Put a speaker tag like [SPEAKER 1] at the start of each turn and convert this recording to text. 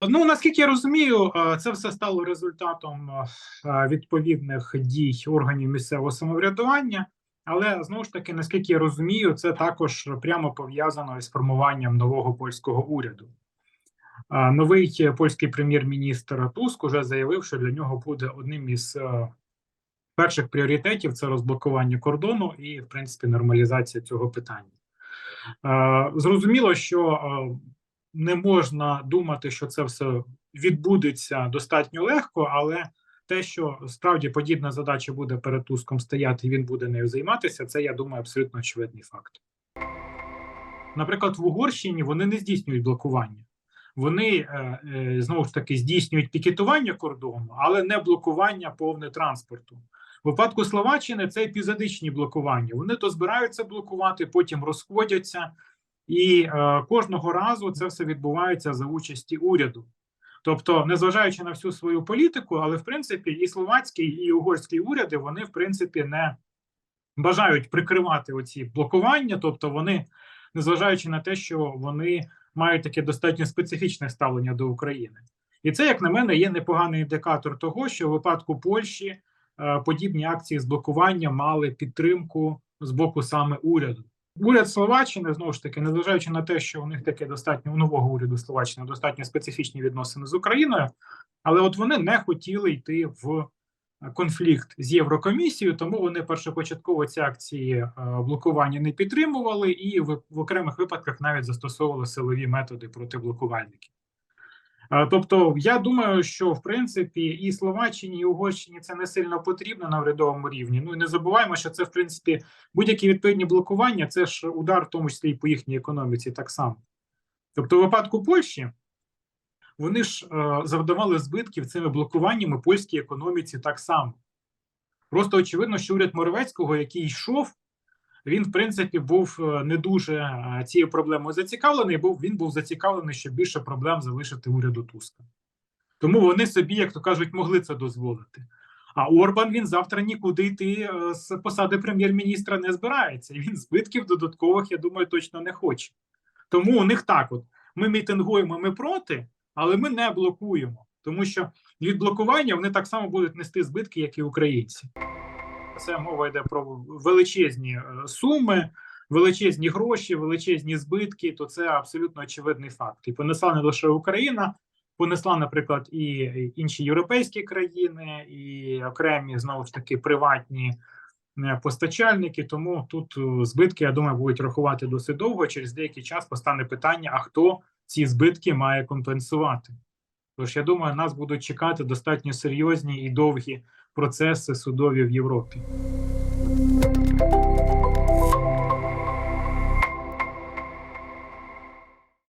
[SPEAKER 1] Ну наскільки я розумію, е, це все стало результатом е, відповідних дій органів місцевого самоврядування. Але знову ж таки, наскільки я розумію, це також прямо пов'язано із формуванням нового польського уряду. Е, Новий польський прем'єр-міністр Туск уже заявив, що для нього буде одним із е, перших пріоритетів це розблокування кордону і, в принципі, нормалізація цього питання. Е, Зрозуміло, що е, не можна думати, що це все відбудеться достатньо легко, але те, що справді подібна задача буде перед Туском стояти, і він буде нею займатися, це я думаю абсолютно очевидний факт. Наприклад, в Угорщині вони не здійснюють блокування. Вони е, е, знову ж таки здійснюють пікетування кордону, але не блокування повне транспорту. В випадку Словаччини це епізодичні блокування. Вони то збираються блокувати, потім розходяться, і е, кожного разу це все відбувається за участі уряду. Тобто, незважаючи на всю свою політику, але в принципі і словацький, і угорський уряди вони в принципі не бажають прикривати оці блокування, тобто вони, незважаючи на те, що вони мають таке достатньо специфічне ставлення до України, і це, як на мене, є непоганий індикатор того, що в випадку Польщі е, подібні акції з блокування мали підтримку з боку саме уряду. Уряд Словаччини знову ж таки, незважаючи на те, що у них таке достатньо у нового уряду Словаччини достатньо специфічні відносини з Україною, але от вони не хотіли йти в конфлікт з Єврокомісією, тому вони першопочатково ці акції е, блокування не підтримували, і в, в окремих випадках навіть застосовували силові методи проти блокувальників. Тобто, я думаю, що в принципі і Словаччині, і Угорщині це не сильно потрібно на урядовому рівні. Ну і не забуваємо, що це в принципі будь-які відповідні блокування, це ж удар, в тому числі і по їхній економіці, так само. Тобто, в випадку Польщі вони ж е, завдавали збитків цими блокуваннями польській економіці так само. Просто очевидно, що уряд Моровецького, який йшов, він, в принципі, був е, не дуже е, цією проблемою зацікавлений, був він був зацікавлений, щоб більше проблем залишити уряду Туска. Тому вони собі, як то кажуть, могли це дозволити. А Орбан він завтра нікуди йти е, з посади прем'єр-міністра не збирається. І він збитків додаткових, я думаю, точно не хоче. Тому у них так: от ми мітингуємо, ми проти, але ми не блокуємо, тому що від блокування вони так само будуть нести збитки, як і українці. Це мова йде про величезні е, суми, величезні гроші, величезні збитки. То це абсолютно очевидний факт. І понесла не лише Україна, понесла, наприклад, і інші європейські країни, і окремі знову ж таки приватні е, постачальники. Тому тут е, збитки, я думаю, будуть рахувати досить довго. Через деякий час постане питання: а хто ці збитки має компенсувати? Тож я думаю, нас будуть чекати достатньо серйозні і довгі процеси судові в Європі.